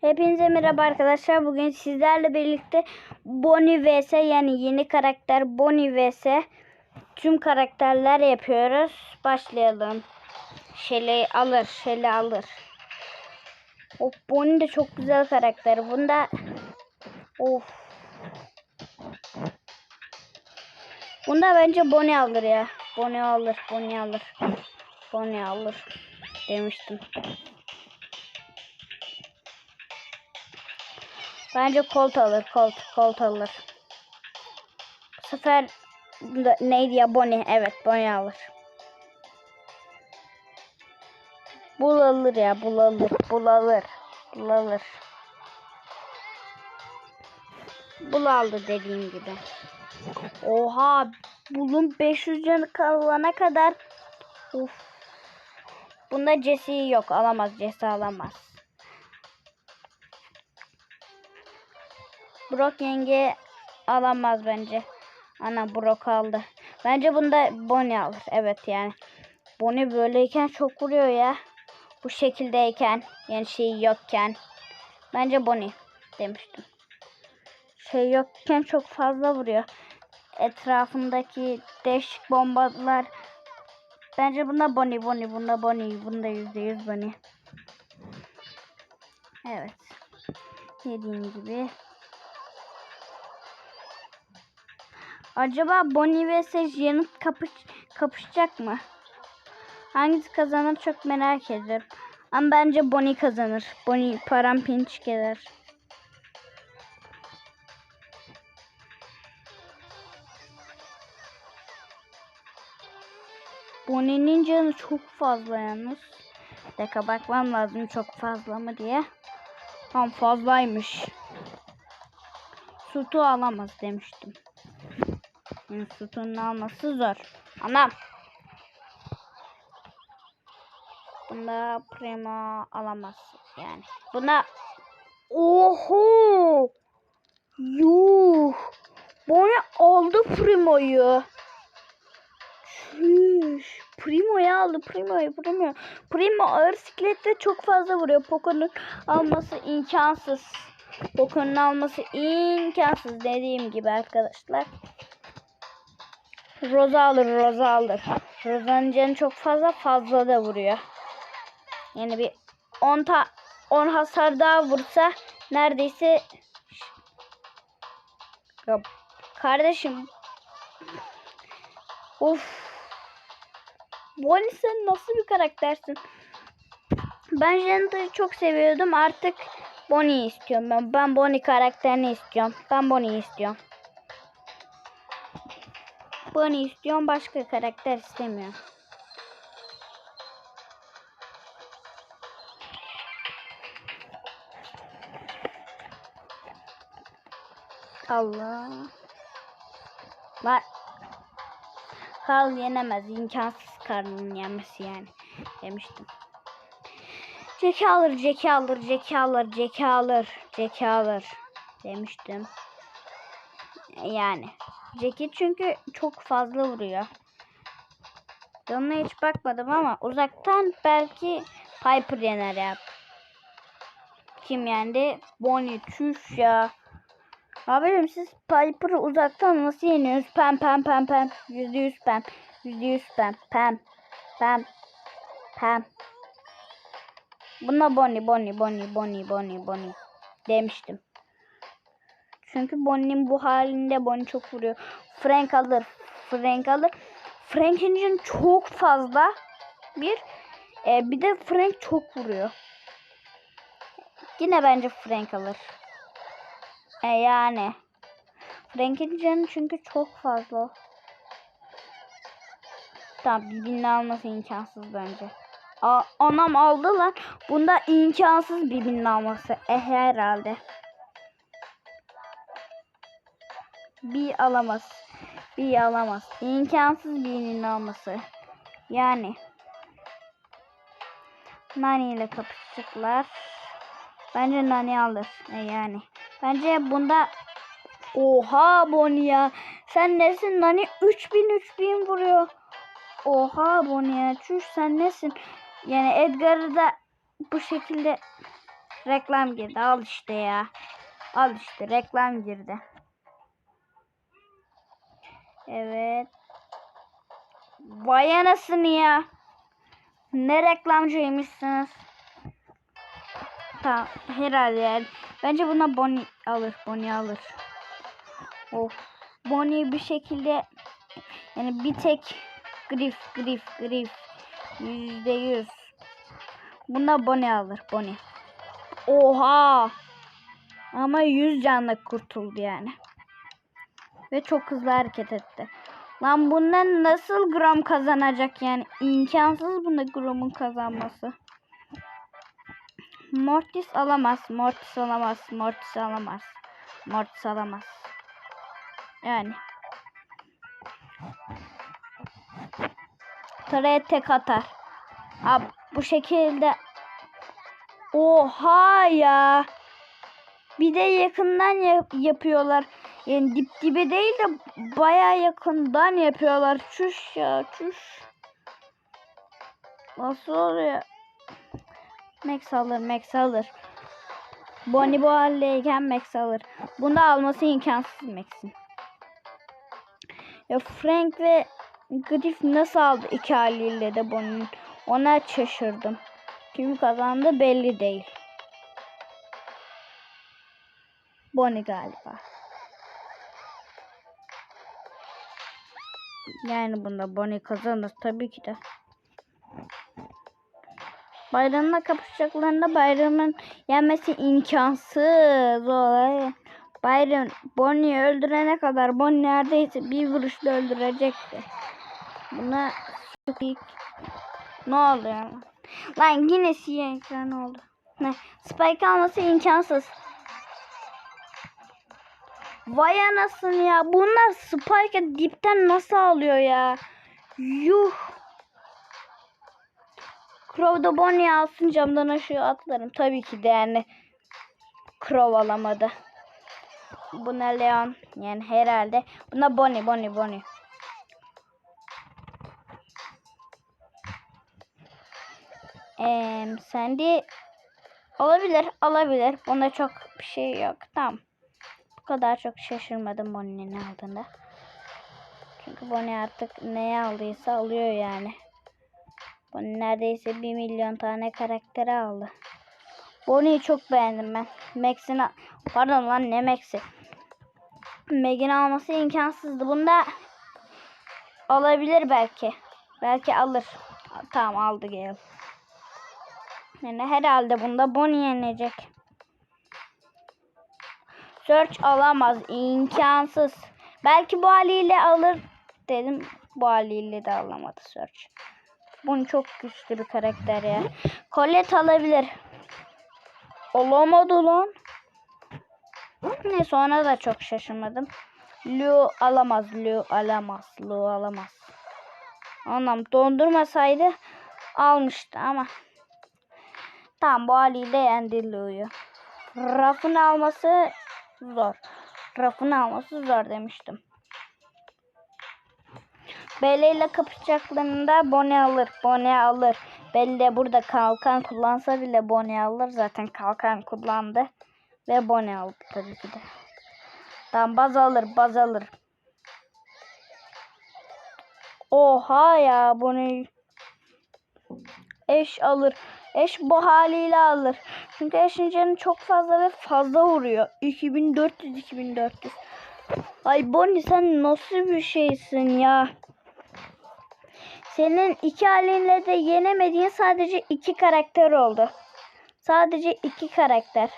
Hepinize merhaba arkadaşlar. Bugün sizlerle birlikte Bonnie vs yani yeni karakter Bonnie vs tüm karakterler yapıyoruz. Başlayalım. Şeli alır, Şeli alır. Of Bonnie de çok güzel karakter. Bunda of. Bunda bence Bonnie alır ya. Bonnie alır, Bonnie alır. Bonnie alır demiştim. Bence Colt alır. Colt. Colt alır. Bu sefer neydi ya? Bonnie. Evet Bonnie alır. Bul alır ya. Bul alır. Bul alır. Bul alır. Bul aldı dediğim gibi. Oha. Bulun 500 canı kalana kadar. Uf. Bunda Jesse yok. Alamaz. Jesse alamaz. Brock yenge alamaz bence. Ana Brock aldı. Bence bunda Bonnie alır. Evet yani. Bonnie böyleyken çok vuruyor ya. Bu şekildeyken. Yani şey yokken. Bence Bonnie demiştim. Şey yokken çok fazla vuruyor. Etrafındaki değişik bombalar. Bence bunda Bonnie, Bonnie, bunda Bonnie, bunda yüzde yüz Bonnie. Evet. Dediğim gibi. Acaba Bonnie ve Janet kapış, kapışacak mı? Hangisi kazanır çok merak ediyorum. Ama bence Bonnie kazanır. Bonnie paramparçık eder. Bonnie'nin canı çok fazla yalnız. Bir dakika bakmam lazım çok fazla mı diye. Tam fazlaymış. Sütü alamaz demiştim. Sütünün alması zor. Anam. Bunda prima alamaz yani. Buna Oho! Yuh! Boya aldı primoyu. Çüş. Primo'yu aldı. Primo'yu. Primo. Primo ağır siklette çok fazla vuruyor. Poco'nun alması imkansız. Poco'nun alması imkansız dediğim gibi arkadaşlar. Roza alır, Roza alır. Roza'nın çok fazla fazla da vuruyor. Yani bir 10 ta 10 hasar daha vursa neredeyse ya kardeşim Of. Bonnie sen nasıl bir karaktersin? Ben Janet'ı çok seviyordum. Artık Bonnie'yi istiyorum ben. Ben Bonnie karakterini istiyorum. Ben Bonnie'yi istiyorum. Bonnie istiyorum. Başka karakter istemiyorum. Allah. Var. Karl yenemez. imkansız Karl'ın yenmesi yani. Demiştim. Jackie alır, Jackie alır, Jackie alır, Jackie alır, Jackie alır. Demiştim. Yani. Jackie çünkü çok fazla vuruyor. Yanına hiç bakmadım ama uzaktan belki Piper yener ya. Kim yendi? Bonnie çüş ya. Abim siz Piper'ı uzaktan nasıl yeniyorsunuz? Pem pem pem pem. Yüzde yüz pem. Yüzde yüz pem. Pem. Pem. Pem. Buna Bonnie, Bonnie, Bonnie, Bonnie, Bonnie, Bonnie demiştim. Çünkü Bonnie'nin bu halinde Bonnie çok vuruyor. Frank alır. Frank alır. Frank'in canı çok fazla. Bir. E, bir de Frank çok vuruyor. Yine bence Frank alır. E yani. Frank'in canı çünkü çok fazla. Tamam birbirini alması imkansız bence. A anam aldı lan. Bunda imkansız birbirini alması. E herhalde. Bir alamaz. Bir alamaz. İmkansız birinin alması. Yani. Nani ile kapışacaklar. Bence Nani alır. E yani. Bence bunda Oha Bonnie ya. Sen nesin Nani 3000 3000 vuruyor. Oha Bonnie ya. Çüş sen nesin? Yani Edgar'ı da bu şekilde reklam girdi. Al işte ya. Al işte reklam girdi. Evet. Vay anasını ya. Ne reklamcıymışsınız. Tamam herhalde yani. Bence buna Bonnie alır. Bonnie alır. Of. Bonnie bir şekilde yani bir tek grif grif grif yüzde yüz. Buna Bonnie alır. Bonnie. Oha. Ama 100 canla kurtuldu yani. Ve çok hızlı hareket etti. Lan bundan nasıl gram kazanacak yani? imkansız bunda gramın kazanması. Mortis alamaz. Mortis alamaz. Mortis alamaz. Mortis alamaz. Yani. Taraya tek atar. Abi bu şekilde Oha ya. Bir de yakından yap- yapıyorlar. Yani dip dibe değil de baya yakından yapıyorlar. Çüş ya çüş. Nasıl oluyor? Max alır Max alır. Bonnie bu haldeyken Max alır. Bunu da alması imkansız Max'in. Ya Frank ve Griff nasıl aldı iki haliyle de Bonnie'nin? Ona şaşırdım. Kim kazandı belli değil. Bonnie galiba. Yani bunda Bonnie kazanır tabii ki de. Bayramla kapışacaklarında bayramın yenmesi imkansız olay. Bayram Bonnie'yi öldürene kadar Bonnie neredeyse bir vuruşla öldürecekti. Buna iyi. Ne oluyor? Lan yine siyah ekran oldu. Ne? Spike alması imkansız. Vay anasını ya. Bunlar Spike'ı dipten nasıl alıyor ya? Yuh. Crow'da Bonnie alsın camdan aşağı atlarım. Tabii ki de yani. Crow alamadı. Buna Leon. Yani herhalde. Buna Bonnie, Bonnie, Bonnie. Eee Sandy olabilir, olabilir. Bunda çok bir şey yok. Tamam. Kadar çok şaşırmadım Bonnie'nin aldığında. Çünkü Bonnie artık neye aldıysa alıyor yani. Bonnie neredeyse 1 milyon tane karakteri aldı. Bonnie'yi çok beğendim ben. Max'in pardon lan ne Max'i? Meg'in alması imkansızdı. Bunda olabilir belki. Belki alır. Tamam aldı Gale. Yani herhalde bunda Bonnie yenecek. Search alamaz. imkansız. Belki bu haliyle alır dedim. Bu haliyle de alamadı Search. Bunun çok güçlü bir karakter ya. Colette alabilir. Olamadı lan. Neyse ona da çok şaşırmadım. Lu alamaz. Lu alamaz. Lu alamaz. Anlam dondurmasaydı almıştı ama. Tamam bu haliyle yendi Lu'yu. Rafın alması zor. Rafın alması zor demiştim. Belle ile kapışacaklarında Bonnie alır. Bonnie alır. Belle burada kalkan kullansa bile Bonnie alır. Zaten kalkan kullandı. Ve Bonnie aldı tabii ki de. Tamam baz alır baz alır. Oha ya Bonnie eş alır. Eş bu haliyle alır. Çünkü eşin canı çok fazla ve fazla vuruyor. 2400 2400. Ay Bonnie sen nasıl bir şeysin ya? Senin iki halinle de yenemediğin sadece iki karakter oldu. Sadece iki karakter.